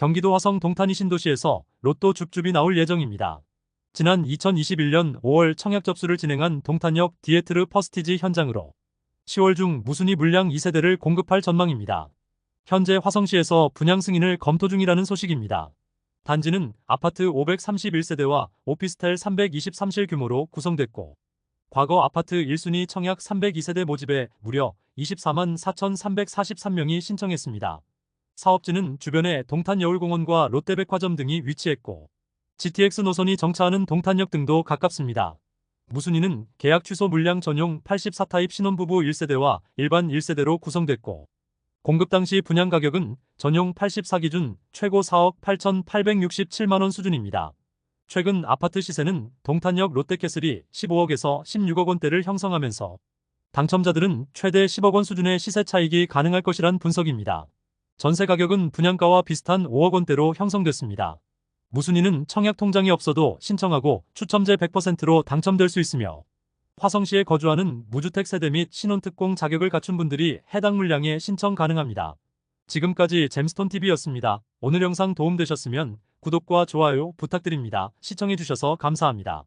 경기도 화성 동탄이 신도시에서 로또 줍줍이 나올 예정입니다. 지난 2021년 5월 청약 접수를 진행한 동탄역 디에트르 퍼스티지 현장으로 10월 중 무순위 물량 2세대를 공급할 전망입니다. 현재 화성시에서 분양 승인을 검토 중이라는 소식입니다. 단지는 아파트 531세대와 오피스텔 323실 규모로 구성됐고 과거 아파트 1순위 청약 302세대 모집에 무려 24만 4,343명이 신청했습니다. 사업지는 주변에 동탄여울공원과 롯데백화점 등이 위치했고 GTX 노선이 정차하는 동탄역 등도 가깝습니다. 무순위는 계약 취소 물량 전용 84타입 신혼부부 1세대와 일반 1세대로 구성됐고 공급 당시 분양 가격은 전용 84 기준 최고 4억 8,867만원 수준입니다. 최근 아파트 시세는 동탄역 롯데캐슬이 15억에서 16억 원대를 형성하면서 당첨자들은 최대 10억 원 수준의 시세 차익이 가능할 것이란 분석입니다. 전세 가격은 분양가와 비슷한 5억 원대로 형성됐습니다. 무순위는 청약 통장이 없어도 신청하고 추첨제 100%로 당첨될 수 있으며 화성시에 거주하는 무주택 세대 및 신혼특공 자격을 갖춘 분들이 해당 물량에 신청 가능합니다. 지금까지 잼스톤TV였습니다. 오늘 영상 도움되셨으면 구독과 좋아요 부탁드립니다. 시청해주셔서 감사합니다.